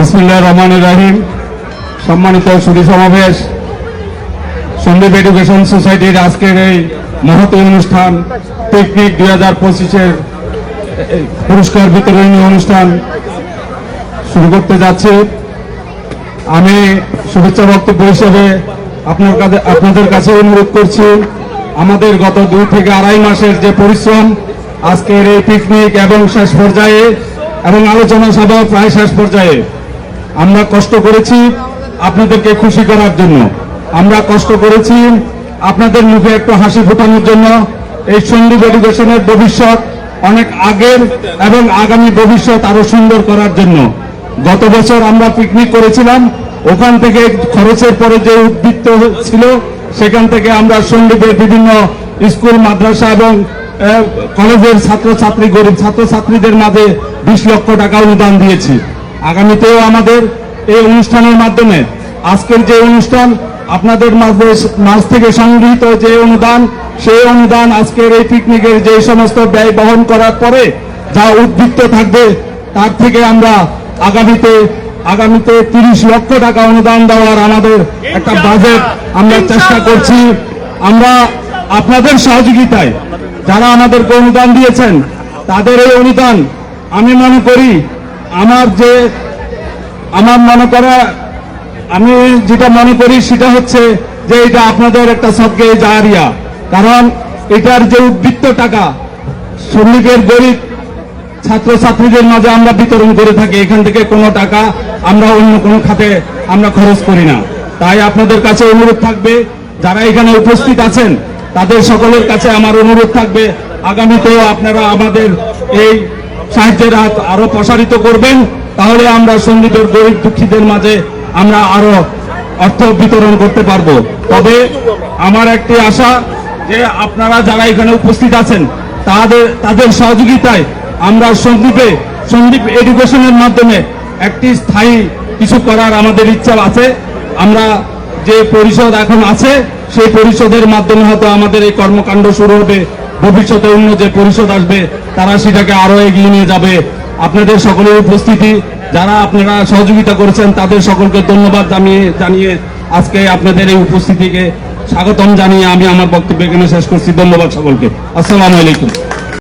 বিসমুল্লাহ রহমান রাহিম। সম্মানিত সুদী সমাবেশ। সন্দীপ এডুকেশন সোসাইটির আজকের এই মহতী অনুষ্ঠান, পিকনিক দুই হাজার পঁচিশের পুরস্কার বিতরণী অনুষ্ঠান শুরু করতে যাচ্ছি। আমি শুভেচ্ছা বক্তব্য হিসেবে আপনার কাছে, আপনাদের কাছে অনুরোধ করছি, আমাদের গত দুই থেকে আড়াই মাসের যে পরিশ্রম, আজকের এই পিকনিক এবং শেষ পর্যায়ে এবং আলোচনা সভা প্রায় শেষ পর্যায়ে। আমরা কষ্ট করেছি আপনাদেরকে খুশি করার জন্য। আমরা কষ্ট করেছি আপনাদের মুখে একটু হাসি ফোটানোর জন্য। এই সন্দীপ এডুকেশনের ভবিষ্যৎ অনেক আগের এবং আগামী ভবিষ্যৎ আরও সুন্দর করার জন্য। গত বছর আমরা পিকনিক করেছিলাম। ওখান থেকে খরচের পরে যে উদ্বৃত্ত ছিল, সেখান থেকে আমরা সন্দীপের বিভিন্ন স্কুল, মাদ্রাসা এবং কলেজের ছাত্রছাত্রী, গরিব ছাত্রছাত্রীদের মাঝে বিশ লক্ষ টাকা অনুদান দিয়েছি। আগামীতেও আমাদের এই অনুষ্ঠানের মাধ্যমে আজকের যে অনুষ্ঠান আপনাদের মাঝে থেকে সংগৃহীত যে অনুদান সেই অনুদান আজকের এই পিকনিকের যে সমস্ত ব্যয় বহন করার পরে যা উদ্বৃত্ত থাকবে তার থেকে আমরা আগামীতে আগামীতে তিরিশ লক্ষ টাকা অনুদান দেওয়ার আমাদের একটা বাজেট আমরা চেষ্টা করছি। আমরা আপনাদের সহযোগিতায় যারা আমাদেরকে অনুদান দিয়েছেন তাদের এই অনুদান আমি মনে করি আমার যে, আমার মনে করা, আমি যেটা মনে করি সেটা হচ্ছে যে এটা আপনাদের একটা সবকে জাহারিয়া কারণ এটার যে উদ্বৃত্ত টাকা, শ্রমিকের গরিব ছাত্রছাত্রীদের মাঝে আমরা বিতরণ করে থাকি, এখান থেকে কোনো টাকা আমরা অন্য কোনো খাতে আমরা খরচ করি না। তাই আপনাদের কাছে অনুরোধ থাকবে, যারা এখানে উপস্থিত আছেন, তাদের সকলের কাছে আমার অনুরোধ থাকবে, আগামীতেও আপনারা আমাদের এই সাহায্যের হাত আরও প্রসারিত করবেন, তাহলে আমরা সঙ্গীতের গরিব দুঃখীদের মাঝে আমরা আরও অর্থ বিতরণ করতে পারব। তবে আমার একটি আশা যে আপনারা যারা এখানে উপস্থিত আছেন, তাদের তাদের সহযোগিতায় আমরা সন্দীপে সন্দীপ এডুকেশনের মাধ্যমে একটি স্থায়ী কিছু করার আমাদের ইচ্ছা আছে। আমরা যে পরিষদ এখন আছে, সেই পরিষদের মাধ্যমে হয়তো আমাদের এই কর্মকাণ্ড শুরু হবে ভবিষ্যতে অন্য যে পরিষদ আসবে, তারা সেটাকে আরও এগিয়ে নিয়ে যাবে। আপনাদের সকলের উপস্থিতি, যারা আপনারা সহযোগিতা করেছেন, তাদের সকলকে ধন্যবাদ জানিয়ে জানিয়ে আজকে আপনাদের এই উপস্থিতিকে স্বাগতম জানিয়ে আমি আমার বক্তব্য এখানে শেষ করছি। ধন্যবাদ সকলকে। আসসালামু আলাইকুম।